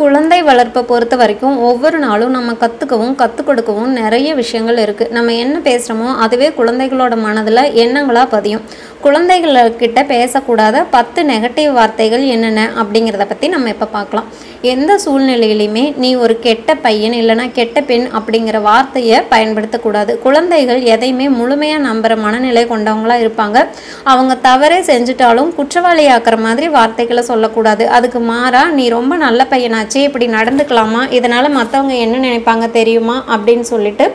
குழந்தை வளர்ப்பை பொறுத்த வரைக்கும் ஒவ்வொரு நாளும் நம்ம கற்றுக்கவும் கற்றுக் கொடுக்கவும் நிறைய விஷயங்கள் இருக்குது நம்ம என்ன பேசுகிறோமோ அதுவே குழந்தைகளோட மனதில் எண்ணங்களாக பதியும். குழந்தைகள்கிட்ட பேசக்கூடாத பத்து நெகட்டிவ் வார்த்தைகள் என்னென்ன அப்படிங்கிறத பற்றி நம்ம இப்போ பார்க்கலாம். எந்த சூழ்நிலையிலையுமே நீ ஒரு கெட்ட பையன் இல்லைன்னா கெட்ட பெண் அப்படிங்கிற வார்த்தையை பயன்படுத்தக்கூடாது. குழந்தைகள் எதையுமே முழுமையாக நம்புகிற மனநிலை கொண்டவங்களா இருப்பாங்க. அவங்க தவறே செஞ்சுட்டாலும் குற்றவாளியாக்குற மாதிரி வார்த்தைகளை சொல்லக்கூடாது. அதுக்கு மாறா நீ ரொம்ப நல்ல பையனாச்சே இப்படி நடந்துக்கலாமா? இதனால் மற்றவங்க என்ன நினைப்பாங்க தெரியுமா? அப்படின்னு சொல்லிட்டு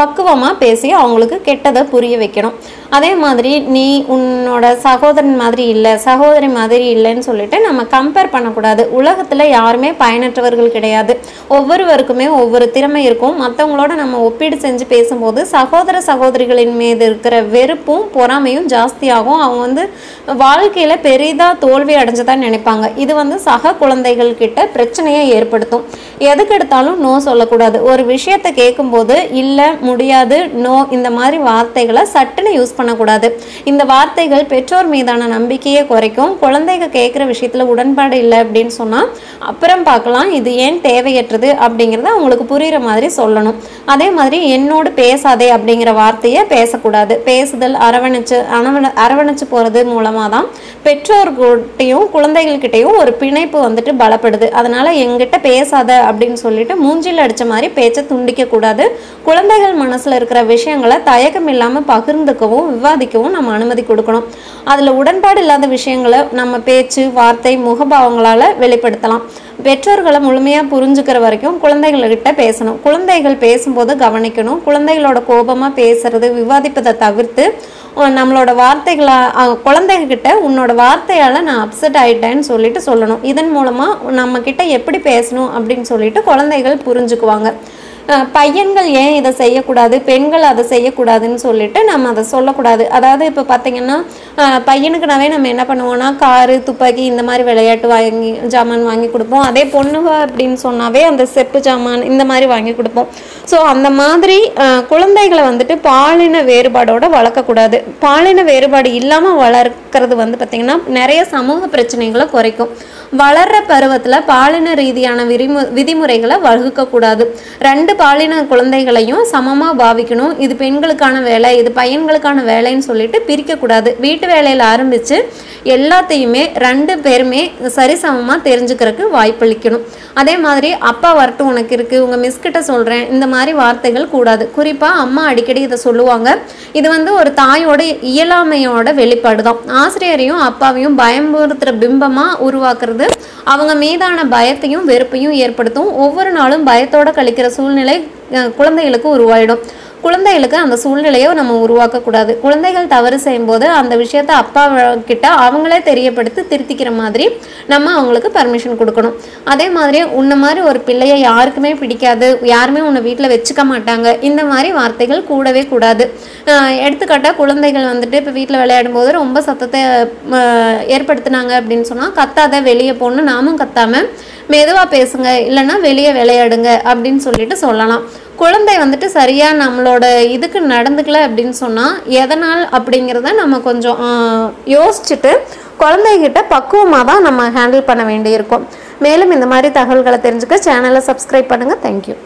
பக்குவமாக பேசி அவங்களுக்கு கெட்டதை புரிய வைக்கணும். அதே மாதிரி நீ உன் உன்னோட சகோதரன் மாதிரி இல்லை சகோதரி மாதிரி இல்லைன்னு சொல்லிட்டு நம்ம கம்பேர் பண்ணக்கூடாது. உலகத்தில் யாருமே பயனற்றவர்கள் கிடையாது. ஒவ்வொருவருக்குமே ஒவ்வொரு திறமை இருக்கும். மற்றவங்களோட நம்ம ஒப்பீடு செஞ்சு பேசும்போது சகோதர சகோதரிகளின் மீது இருக்கிற வெறுப்பும் பொறாமையும் ஜாஸ்தியாகும். அவங்க வந்து வாழ்க்கையில் பெரிதாக தோல்வி அடைஞ்சதான் நினைப்பாங்க. இது வந்து சக குழந்தைகள் கிட்ட பிரச்சனையை ஏற்படுத்தும். எதுக்கு எடுத்தாலும் நோ சொல்லக்கூடாது. ஒரு விஷயத்தை கேட்கும்போது இல்லை முடியாது நோ இந்த மாதிரி வார்த்தைகளை சட்டுன்னு யூஸ் பண்ணக்கூடாது. இந்த வார்த்தைகள் பெற்றோர் மீதான நம்பிக்கையை குறைக்கும். குழந்தைங்க கேட்குற விஷயத்தில் உடன்பாடு இல்லை அப்படின்னு சொன்னால் அப்புறம் பார்க்கலாம் இது ஏன் தேவையற்றது அப்படிங்கிறத அவங்களுக்கு புரிகிற மாதிரி சொல்லணும். அதே மாதிரி என்னோடு பேசாதே அப்படிங்கிற வார்த்தையை பேசக்கூடாது. பேசுதல் அரவணைச்சு அரவணை அரவணைச்சு போகிறது மூலமாக தான் பெற்றோர்கிட்டையும் குழந்தைகள்கிட்டையும் ஒரு பிணைப்பு வந்துட்டு பலப்படுது. அதனால் எங்கிட்ட பேசாத அப்படின்னு சொல்லிட்டு மூஞ்சில் அடிச்ச மாதிரி பேச்சை துண்டிக்க கூடாது. குழந்தைகள் மனசுல இருக்கிற விஷயங்களை தயக்கம் இல்லாமல் பகிர்ந்துக்கவும் விவாதிக்கவும் நம்ம அனுமதி கொடுக்கணும். அதில் உடன்பாடு இல்லாத விஷயங்களை நம்ம பேச்சு வார்த்தை முகபாவங்களால் வெளிப்படுத்தலாம். பெற்றோர்களை முழுமையாக புரிஞ்சுக்கிற வரைக்கும் குழந்தைகள்கிட்ட பேசணும். குழந்தைகள் பேசும்போது கவனிக்கணும். குழந்தைகளோட கோபமாக பேசுறது விவாதிப்பதை தவிர்த்து நம்மளோட வார்த்தைகளை குழந்தைகிட்ட உன்னோட வார்த்தையால் நான் அப்செட் ஆயிட்டேன்னு சொல்லிட்டு சொல்லணும். இதன் மூலமாக நம்ம கிட்ட எப்படி பேசணும் அப்படின்னு சொல்லிட்டு குழந்தைகள் புரிஞ்சுக்குவாங்க. பையன்கள் ஏன் இதை செய்யக்கூடாது? பெண்கள் அதை செய்யக்கூடாதுன்னு சொல்லிட்டு நம்ம அதை சொல்லக்கூடாது. அதாவது இப்போ பார்த்தீங்கன்னா பையனுக்குனாவே நம்ம என்ன பண்ணுவோம்னா காரு துப்பாக்கி இந்த மாதிரி விளையாட்டு வாங்கி ஜாமான் வாங்கி கொடுப்போம். அதே பொண்ணுங்க அப்படின்னு சொன்னாவே அந்த செப்பு ஜாமான் இந்த மாதிரி வாங்கி கொடுப்போம். ஸோ அந்த மாதிரி குழந்தைகளை வந்துட்டு பாலின வேறுபாடோட வளர்க்கக்கூடாது. பாலின வேறுபாடு இல்லாமல் வளர்க்கறது வந்து பார்த்திங்கன்னா நிறைய சமூக பிரச்சனைகளை குறைக்கும். வளர்ற பருவத்தில் பாலின ரீதியான விரிமு விதிமுறைகளை வகுக்கக்கூடாது. ரெண்டு பாலின குழந்தைகளையும் சமமாக பாவிக்கணும். இது பெண்களுக்கான வேலை இது பையன்களுக்கான வேலைன்னு சொல்லிட்டு பிரிக்கக்கூடாது. வீட்டு வேலையில் ஆரம்பித்து எல்லாத்தையுமே ரெண்டு பேருமே சரிசமமாக தெரிஞ்சுக்கிறதுக்கு வாய்ப்பளிக்கணும். அதே மாதிரி அப்பா வரட்டும் உனக்கு இருக்குது உங்கள் மிஸ்கிட்ட சொல்கிறேன் இந்த மாதிரி வார்த்தைகள் கூடாது. குறிப்பாக அம்மா அடிக்கடி இதை சொல்லுவாங்க. இது வந்து ஒரு தாயோட இயலாமையோட வெளிப்பாடு தான் ஆசிரியரையும் அப்பாவையும் பயமுறுத்துகிற பிம்பமாக உருவாக்குறது அவங்க மீதான பயத்தையும் வெறுப்பையும் ஏற்படுத்தும். ஒவ்வொரு நாளும் பயத்தோட கழிக்கிற சூழ்நிலை குழந்தைகளுக்கு உருவாயிடும். குழந்தைகளுக்கு அந்த சூழ்நிலையை நம்ம உருவாக்கக்கூடாது. குழந்தைகள் தவறு செய்யும்போது அந்த விஷயத்த அப்பா கிட்ட அவங்களே தெரியப்படுத்தி திருத்திக்கிற மாதிரி நம்ம அவங்களுக்கு பர்மிஷன் கொடுக்கணும். அதே மாதிரி உன்ன மாதிரி ஒரு பிள்ளையை யாருக்குமே பிடிக்காது யாருமே உன்னை வீட்டில் வச்சுக்க மாட்டாங்க இந்த மாதிரி வார்த்தைகள் கூடவே கூடாது. எடுத்துக்காட்டால் எடுத்துக்காட்டாக குழந்தைகள் வந்துட்டு இப்போ வீட்டில் விளையாடும் போது ரொம்ப சத்தத்தை ஏற்படுத்தினாங்க அப்படின்னு சொன்னால் கத்தாத வெளியே போகணுன்னு நாமும் கத்தாமல் மெதுவாக பேசுங்க இல்லைன்னா வெளியே விளையாடுங்க அப்படின்னு சொல்லிட்டு சொல்லலாம். குழந்தை வந்துட்டு சரியாக நம்மளோட இதுக்கு நடந்துக்கல அப்படின்னு சொன்னால் எதனால் அப்படிங்கிறத நம்ம கொஞ்சம் யோசிச்சுட்டு குழந்தைகிட்ட பக்குவமாக தான் நம்ம ஹேண்டில் பண்ண வேண்டியிருக்கும். மேலும் இந்த மாதிரி தகவல்களை தெரிஞ்சுக்க சேனலை சப்ஸ்கிரைப் பண்ணுங்கள் தேங்க்யூ